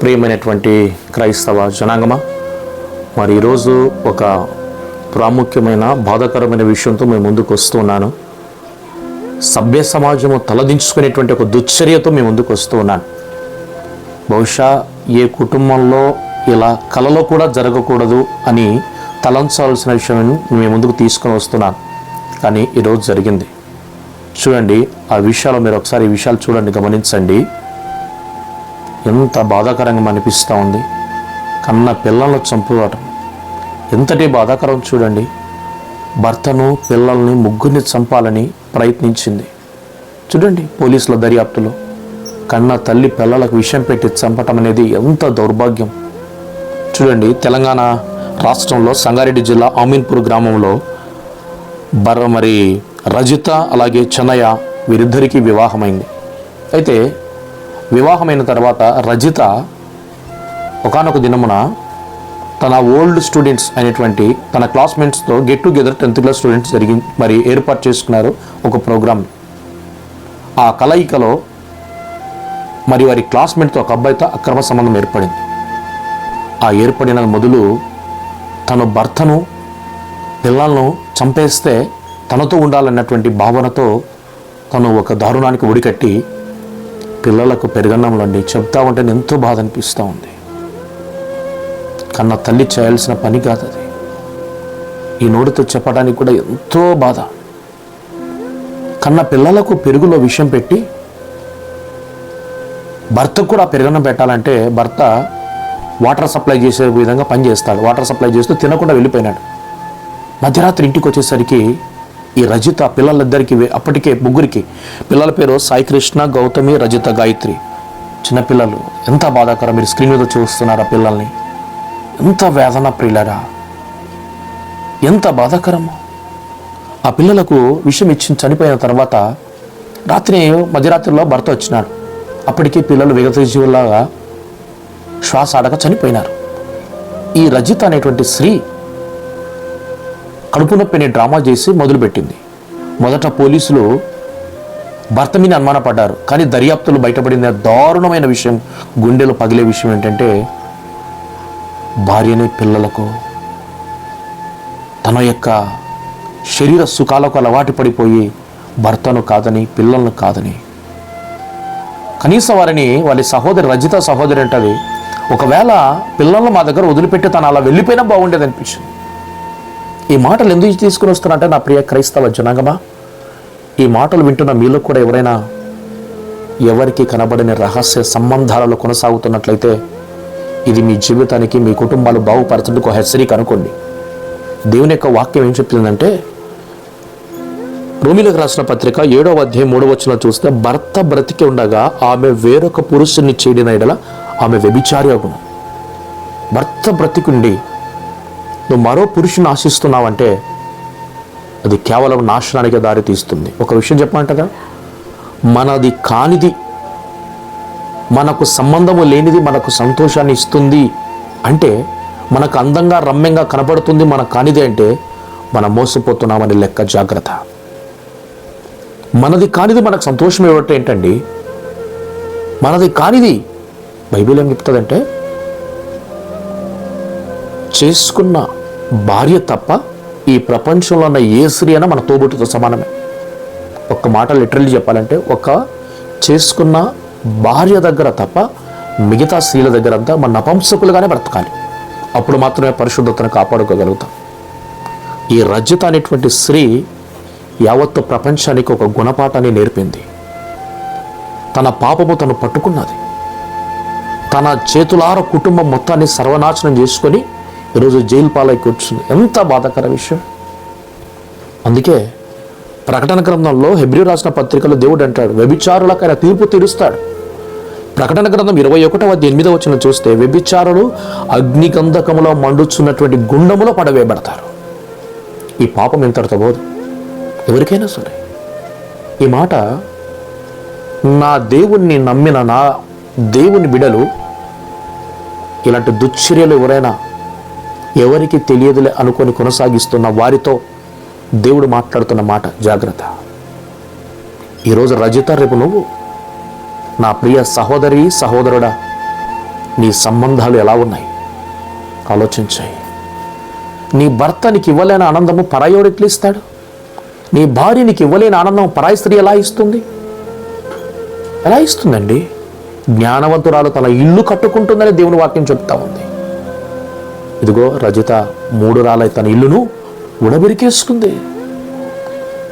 ప్రియమైనటువంటి క్రైస్తవ జనాంగమా? మరి ఈరోజు ఒక ప్రాముఖ్యమైన బాధాకరమైన విషయంతో మేము ముందుకు వస్తున్నాను సభ్య సమాజము తలదించుకునేటువంటి ఒక దుశ్చర్యతో మేము ముందుకు వస్తూ ఉన్నాను. బహుశా ఏ కుటుంబంలో ఇలా కలలో కూడా జరగకూడదు అని తలంచాల్సిన విషయం మేము ముందుకు తీసుకొని వస్తున్నాను. కానీ ఈరోజు జరిగింది. చూడండి ఆ విషయాలు మీరు ఒకసారి ఈ విషయాలు చూడండి గమనించండి. ఎంత బాధాకరంగా అనిపిస్తూ ఉంది. కన్న పిల్లలను చంపుకోవటం ఎంతటి బాధాకరం చూడండి. భర్తను పిల్లల్ని ముగ్గురిని చంపాలని ప్రయత్నించింది. చూడండి పోలీసుల దర్యాప్తులో. కన్న తల్లి పిల్లలకు విషయం పెట్టి చంపటం అనేది ఎంత దౌర్భాగ్యం. చూడండి తెలంగాణ రాష్ట్రంలో సంగారెడ్డి జిల్లా అమీన్పూర్ గ్రామంలో బర్ర మరి రజిత అలాగే చెన్నయ్య వీరిద్దరికీ వివాహమైంది. అయితే వివాహమైన తర్వాత రజిత ఒకానొక దినమున తన ఓల్డ్ స్టూడెంట్స్ అయినటువంటి తన క్లాస్మేట్స్తో get together tenth class students జరిగి మరి ఏర్పాటు చేసుకున్నారు ఒక ప్రోగ్రామ్. ఆ కలయికలో మరి వారి క్లాస్మేట్తో ఒక అబ్బాయితో అక్రమ సంబంధం ఏర్పడింది. ఆ ఏర్పడిన మొదలు తన భర్తను పిల్లలను చంపేస్తే తనతో ఉండాలన్నటువంటి భావనతో తను ఒక దారుణానికి ఒడికట్టి పిల్లలకు పెరగన్నంలోండి చెప్తా ఉంటే ఎంతో బాధ అనిపిస్తూ ఉంది. కన్న తల్లి చేయాల్సిన పని కాదు అది. ఈ నోటితో చెప్పడానికి కూడా ఎంతో బాధ. కన్న పిల్లలకు పెరుగులో విషయం పెట్టి భర్తకు కూడా పెరుగన్నం పెట్టాలంటే భర్త వాటర్ సప్లై చేసే విధంగా పనిచేస్తాడు వాటర్ సప్లై చేస్తూ తినకుండా వెళ్ళిపోయినాడు. మధ్యరాత్రి ఇంటికి వచ్చేసరికి ఈ రజిత పిల్లలిద్దరికి అప్పటికే ముగ్గురికి. పిల్లల పేరు సాయికృష్ణ గౌతమి రజిత గాయత్రి. చిన్నపిల్లలు ఎంత బాధాకరం మీరు స్క్రీన్ మీద చూస్తున్నారు ఆ పిల్లల్ని. ఎంత వేదన ప్రియులరా. ఎంత బాధాకరము ఆ పిల్లలకు విషయం ఇచ్చి చనిపోయిన తర్వాత రాత్రి మధ్యరాత్రిలో భర్త వచ్చినాడు. అప్పటికే పిల్లలు విగత జీవులాగా శ్వాస ఆడక చనిపోయినారు. ఈ రజిత అనేటువంటి స్త్రీ కడుపు నొప్పిని డ్రామా చేసి మొదలుపెట్టింది. మొదట పోలీసులు భర్త మీద అనుమానపడ్డారు కానీ దర్యాప్తులు బయటపడిన దారుణమైన విషయం గుండెలు పగిలే విషయం ఏంటంటే భార్యని పిల్లలకు తన యొక్క శరీర సుఖాలకు అలవాటు పడిపోయి భర్తను కాదని పిల్లలను కాదని. కనీసం వారిని వాళ్ళ సహోదరి రజిత సహోదరి అంటది ఒకవేళ పిల్లలను మా దగ్గర వదిలిపెట్టి తను అలా వెళ్ళిపోయినా బాగుండేది అనిపించింది. ఈ మాటలు ఎందుకు తీసుకుని వస్తున్నారంటే నా ప్రియ క్రైస్తవ జనాంగమా? ఈ మాటలు వింటున్న మీలో కూడా ఎవరైనా ఎవరికి కనబడని రహస్య సంబంధాలలో కొనసాగుతున్నట్లయితే ఇది మీ జీవితానికి మీ కుటుంబాలు బాగుపరచడానికి ఒక హెచ్చరిక అనుకోండి. దేవుని యొక్క వాక్యం ఏం చెప్తుందంటే రూమిలకు రాసిన పత్రిక ఏడవ అధ్యాయం మూడవ వచ్చిన చూస్తే భర్త బ్రతికి ఉండగా ఆమె వేరొక పురుషుని చేడిన ఎడల ఆమె వ్యభిచారి అగును భర్త బ్రతికుండి నువ్వు మరో పురుషుని ఆశిస్తున్నావంటే అది కేవలం నాశనానికి దారి తీస్తుంది ఒక విషయం చెప్పమంటగా మనది కానిది మనకు సంబంధము లేనిది మనకు సంతోషాన్ని ఇస్తుంది అంటే మనకు అందంగా రమ్యంగా కనబడుతుంది మన కానిది అంటే మనం మోసపోతున్నామని లెక్క జాగ్రత్త. మనది కానిది మనకు సంతోషం ఇవ్వటం ఏంటండి? మనది కానిది బైబిల్ ఏం చెప్తుందంటే చేసుకున్న భార్య తప్ప ఈ ప్రపంచంలో ఉన్న ఏ స్త్రీ అయినా మన తోబుట్టుతో సమానమే. ఒక్క మాట లిటరల్లీ చెప్పాలంటే ఒక చేసుకున్న భార్య దగ్గర తప్ప మిగతా స్త్రీల దగ్గర అంతా మన నపంసకులుగానే బ్రతకాలి. అప్పుడు మాత్రమే పరిశుద్ధతను కాపాడుకోగలుగుతాం. ఈ రజ్యత అనేటువంటి స్త్రీ యావత్తు ప్రపంచానికి ఒక గుణపాఠాన్ని నేర్పింది. తన పాపము తను పట్టుకున్నది. తన చేతులార కుటుంబం మొత్తాన్ని సర్వనాశనం చేసుకొని ఈరోజు జైలు పాలై కూర్చుంది. ఎంత బాధాకర విషయం. అందుకే ప్రకటన గ్రంథంలో హెబ్రి రాసిన పత్రికలో దేవుడు అంటాడు వ్యభిచారులకైన తీర్పు తీరుస్తాడు. ప్రకటన గ్రంథం ఇరవై ఒకటవ ఎనిమిదవ వచ్చిన చూస్తే వ్యభిచారులు అగ్నిగంధకములో మండుచున్నటువంటి గుండములో పడవేయబడతారు. ఈ పాపం ఎంతటితో పోదు. ఎవరికైనా సరే. ఈ మాట నా దేవుణ్ణి నమ్మిన నా దేవుని బిడలు ఇలాంటి దుశ్చర్యలు ఎవరైనా ఎవరికి తెలియదులే అనుకొని కొనసాగిస్తున్న వారితో దేవుడు మాట్లాడుతున్న మాట జాగ్రత్త. ఈరోజు రజిత రేపు నువ్వు? నా ప్రియ సహోదరి సహోదరుడా నీ సంబంధాలు ఎలా ఉన్నాయి? ఆలోచించాయి. నీ భర్త నీకు ఇవ్వలేని ఆనందము పరాయోడు ఎట్లు ఇస్తాడు? నీ భార్య నీకు ఇవ్వలేని ఆనందం పరాయి స్త్రీ ఎలా ఇస్తుంది? ఎలా ఇస్తుందండి? జ్ఞానవంతురాలు తన ఇల్లు కట్టుకుంటుందని దేవుని వాక్యం చెప్తా ఉంది. ఇదిగో రజిత మూడు రాలై తన ఇల్లును ఉడబెరికేసుకుంది.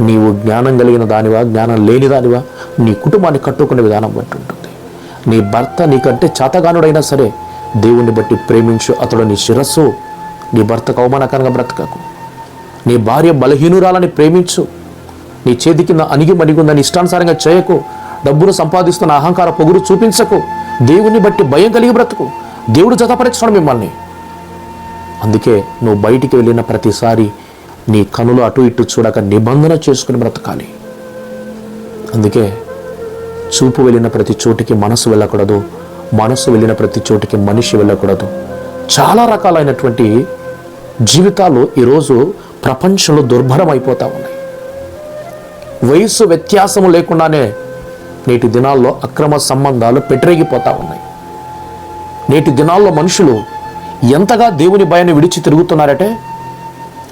నీవు జ్ఞానం కలిగిన దానివా జ్ఞానం లేని దానివా? నీ కుటుంబాన్ని కట్టుకునే విధానం బట్టి ఉంటుంది. నీ భర్త నీకంటే చేతగానుడైనా సరే దేవుణ్ణి బట్టి ప్రేమించు అతడు నీ శిరస్సు నీ భర్తకు అవమానకరంగా బ్రతకకు. నీ భార్య బలహీనురాలని ప్రేమించు. నీ చేతి కింద అణిగి మణిగుందని ఇష్టానుసారంగా చేయకు. డబ్బును సంపాదిస్తున్న అహంకార పొగురు చూపించకు. దేవుని బట్టి భయం కలిగి బ్రతుకు. దేవుడు జతపరచడం మిమ్మల్ని. అందుకే నువ్వు బయటికి వెళ్ళిన ప్రతిసారి నీ కనులు అటు ఇటు చూడక నిబంధన చేసుకుని బ్రతకాలి. అందుకే చూపు వెళ్ళిన ప్రతి చోటికి మనసు వెళ్ళకూడదు మనసు వెళ్ళిన ప్రతి చోటికి మనిషి వెళ్ళకూడదు. చాలా రకాలైనటువంటి జీవితాలు ఈరోజు ప్రపంచంలో దుర్భరం అయిపోతూ ఉన్నాయి. వయసు వ్యత్యాసము లేకుండానే నేటి దినాల్లో అక్రమ సంబంధాలు పెట్టరేగిపోతూ ఉన్నాయి. నేటి దినాల్లో మనుషులు ఎంతగా దేవుని భయాన్ని విడిచి తిరుగుతున్నారటే?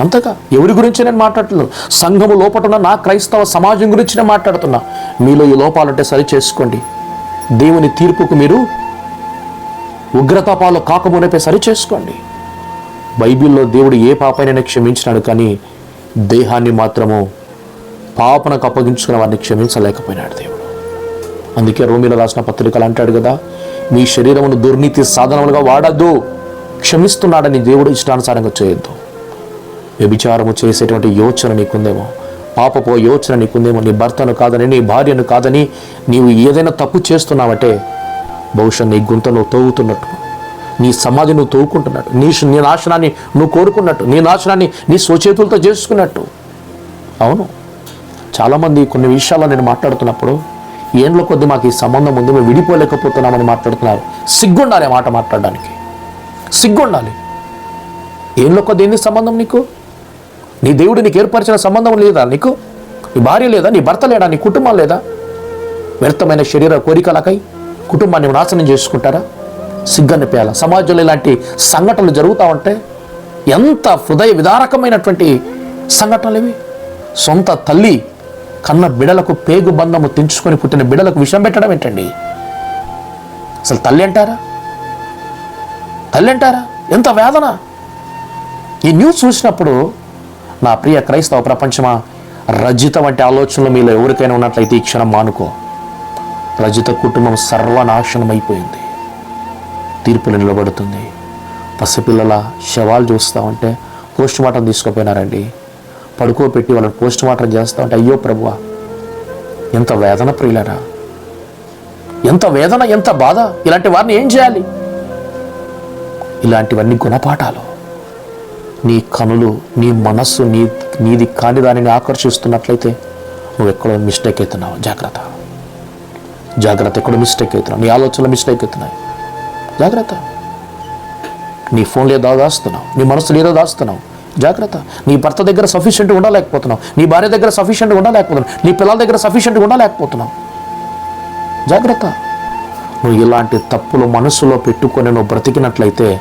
అంతగా. ఎవరి గురించి నేను మాట్లాడుతున్నాను సంఘము లోపటున్న నా క్రైస్తవ సమాజం గురించి నేను మాట్లాడుతున్నా. మీలో ఈ లోపాలంటే సరి చేసుకోండి. దేవుని తీర్పుకు మీరు ఉగ్రతాపాలు కాకమునిపై సరి చేసుకోండి. బైబిల్లో దేవుడు ఏ పాపైనా క్షమించినాడు కానీ దేహాన్ని మాత్రము పాపనకు అప్పగించుకున్న వారిని క్షమించలేకపోయినాడు దేవుడు. అందుకే రోమిలో రాసిన పత్రికలు అంటాడు కదా మీ శరీరమును దుర్నీతి సాధనములుగా వాడద్దు. క్షమిస్తున్నాడని దేవుడు ఇష్టానుసారంగా చేయొద్దు. వ్యభిచారము చేసేటువంటి యోచన నీకుందేమో పాపపు యోచన నీకుందేమో నీ భర్తను కాదని నీ భార్యను కాదని నీవు ఏదైనా తప్పు చేస్తున్నావంటే బహుశా నీ గుంత నువ్వు తోగుతున్నట్టు నీ సమాధి నువ్వు తోగుకుంటున్నట్టు నీ నీ నాశనాన్ని నువ్వు కోరుకున్నట్టు నీ నాశనాన్ని నీ స్వచేతులతో చేసుకున్నట్టు. అవును చాలామంది కొన్ని విషయాల్లో నేను మాట్లాడుతున్నప్పుడు ఏండ్ల కొద్ది మాకు ఈ సంబంధం ఉంది మేము విడిపోలేకపోతున్నామని మాట్లాడుతున్నారు. సిగ్గుండాలి మాట మాట్లాడడానికి. సిగ్గుండాలి. ఏం లోక దేని సంబంధం నీకు? నీ దేవుడు నీకు ఏర్పరిచిన సంబంధం లేదా నీకు? నీ భార్య లేదా నీ భర్త లేడా నీ కుటుంబం లేదా? వ్యర్థమైన శరీర కోరికలకై కుటుంబాన్ని నాశనం చేసుకుంటారా? సిగ్గన్ని పేల. సమాజంలో ఇలాంటి సంఘటనలు జరుగుతూ ఉంటే ఎంత హృదయ విదారకమైనటువంటి సంఘటనలు ఇవి సొంత తల్లి కన్న బిడలకు పేగు బంధము తెంచుకొని పుట్టిన బిడలకు విషం పెట్టడం ఏంటండి? అసలు తల్లి అంటారా? తల్లి అంటారా ఎంత వేదన? ఈ న్యూస్ చూసినప్పుడు నా ప్రియ క్రైస్తవ ప్రపంచమా రజిత వంటి ఆలోచనలు మీలో ఎవరికైనా ఉన్నట్లయితే ఈ క్షణం మానుకో. రజిత కుటుంబం సర్వనాశనం అయిపోయింది తీర్పులు నిలబడుతుంది. పసిపిల్లల శవాలు చూస్తూ ఉంటే పోస్ట్ మార్టం తీసుకుపోయినారండి. పడుకోబెట్టి వాళ్ళని పోస్ట్ మార్టం చేస్తూ ఉంటే అయ్యో ప్రభువా ఎంత వేదన ప్రియులరా. ఎంత వేదన ఎంత బాధ. ఇలాంటి వారిని ఏం చేయాలి? ఇలాంటివన్నీ గుణపాఠాలు. నీ కనులు నీ మనస్సు నీ నీది కాని దానిని ఆకర్షిస్తున్నట్లయితే నువ్వు ఎక్కడో మిస్టేక్ అవుతున్నావు జాగ్రత్త. జాగ్రత్త ఎక్కడో మిస్టేక్ అవుతున్నావు నీ ఆలోచనలు మిస్టేక్ అవుతున్నాయి జాగ్రత్త. నీ ఫోన్లో ఏదో దాస్తున్నావు. నీ మనసులో ఏదో దాస్తున్నావు. జాగ్రత్త. నీ భర్త దగ్గర సఫిషియెంట్గా ఉండలేకపోతున్నావు. నీ భార్య దగ్గర సఫిషియెంట్గా ఉండలేకపోతున్నావు. నీ పిల్లల దగ్గర సఫిషియెంట్గా ఉండలేకపోతున్నావు. జాగ్రత్త. నువ్వు ఇలాంటి తప్పులు మనసులో పెట్టుకొని నువ్వు బ్రతికినట్లయితే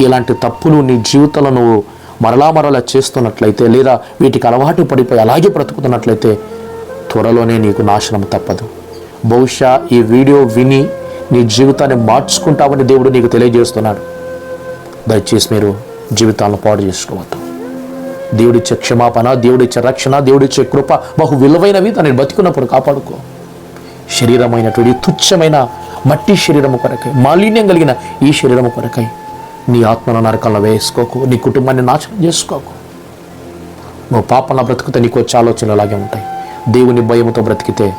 ఇలాంటి తప్పులు నీ జీవితంలో నువ్వు మరలా మరలా చేస్తున్నట్లయితే లేదా వీటికి అలవాటు పడిపోయి అలాగే బ్రతుకుతున్నట్లయితే త్వరలోనే నీకు నాశనం తప్పదు. బహుశా ఈ వీడియో విని నీ జీవితాన్ని మార్చుకుంటామని దేవుడు నీకు తెలియజేస్తున్నాడు. దయచేసి మీరు జీవితాలను పాడు చేసుకోవద్దు. దేవుడిచ్చే క్షమాపణ దేవుడిచ్చే రక్షణ దేవుడిచ్చే కృప బహు విలువైనవి. దాన్ని బతికున్నప్పుడు కాపాడుకో. శరీరమైనటువంటి తుచ్చమైన మట్టి శరీరము కొరకై మాలిన్యం కలిగిన ఈ శరీరము కొరకై నీ ఆత్మను నరకంలో వేసుకోకు నీ కుటుంబాన్ని నాశనం చేసుకోకు. నువ్వు పాపంలో బ్రతికితే నీకు వచ్చే ఆలోచనలు అలాగే ఉంటాయి. దేవుని భయముతో బ్రతికితే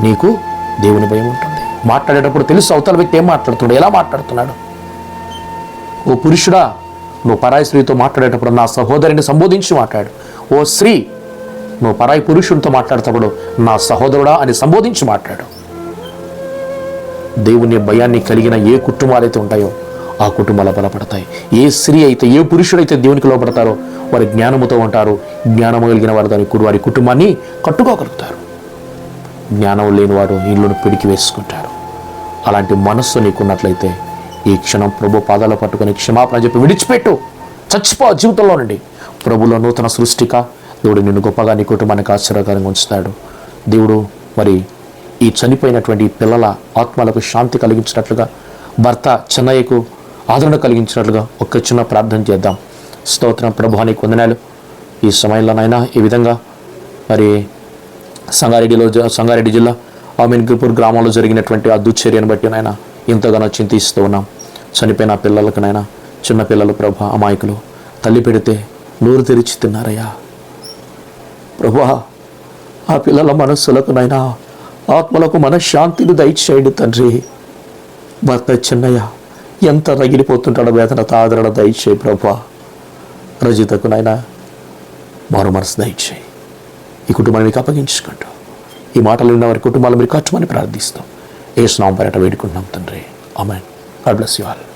నీకు దేవుని భయం ఉంటుంది. మాట్లాడేటప్పుడు తెలుసు అవతల వ్యక్తి ఏం మాట్లాడుతున్నాడు ఎలా మాట్లాడుతున్నాడు. ఓ పురుషుడా నువ్వు పరాయి స్త్రీతో మాట్లాడేటప్పుడు నా సహోదరిని సంబోధించి మాట్లాడు. ఓ స్త్రీ నువ్వు పరాయి పురుషుడితో మాట్లాడేటప్పుడు నా సహోదరుడా అని సంబోధించి మాట్లాడు. దేవుని భయాన్ని కలిగిన ఏ కుటుంబాలైతే ఉంటాయో ఆ కుటుంబాలు బలపడతాయి. ఏ స్త్రీ అయితే ఏ పురుషుడైతే దేవునికి లోపడతారో వారి జ్ఞానముతో ఉంటారు. జ్ఞానము కలిగిన వారు దాని వారి కుటుంబాన్ని కట్టుకోగలుగుతారు. జ్ఞానం లేనివాడు ఇల్లును పిడికి వేసుకుంటారు అలాంటి మనస్సు నీకున్నట్లయితే ఈ క్షణం ప్రభు పాదాలు పట్టుకొని క్షమాపణ చెప్పి విడిచిపెట్టు. చచ్చిపో జీవితంలో నుండి. ప్రభులో నూతన సృష్టిక దేవుడు నిన్ను గొప్పగా నీ కుటుంబానికి ఆశ్చర్యకరంగా ఉంచుతాడు. దేవుడు మరి ఈ చనిపోయినటువంటి పిల్లల ఆత్మలకు శాంతి కలిగించినట్లుగా భర్త చెన్నయ్యకు ఆదరణ కలిగించినట్లుగా ఒక్క చిన్న ప్రార్థన చేద్దాం. స్తోత్రం ప్రభానికి వందనాలు. ఈ సమయంలోనైనా ఈ విధంగా మరి సంగారెడ్డిలో సంగారెడ్డి జిల్లా ఆమెన్గిపూర్ గ్రామంలో జరిగినటువంటి ఆ దుశ్చర్యను బట్టి నాయన ఎంతగానో చింతిస్తూ ఉన్నాం. చనిపోయిన పిల్లలకునైనా చిన్న పిల్లలు ప్రభు అమాయకులు తల్లి పెడితే నూరు తెరిచి తిన్నారయ్యా. ప్రభా ఆ పిల్లల మనస్సులకునైనా ఆత్మలకు మనశ్శాంతిని దయచేయండి తండ్రి. భర్త చిన్నయ్య ఎంత రగిలిపోతుంటాడో వేదన తాదరణ దయచేయి ప్రభా. రజితకునైనా మారు మనసు దయచేయి. ఈ కుటుంబాన్ని మీకు అప్పగించుకుంటూ. ఈ మాటలు ఉన్న వారి కుటుంబాలు మీరు కట్టమని ప్రార్థిస్తాం. ఏ స్నాం పర్యట వేడుకుంటున్నాం తండ్రి. Amen God bless you all.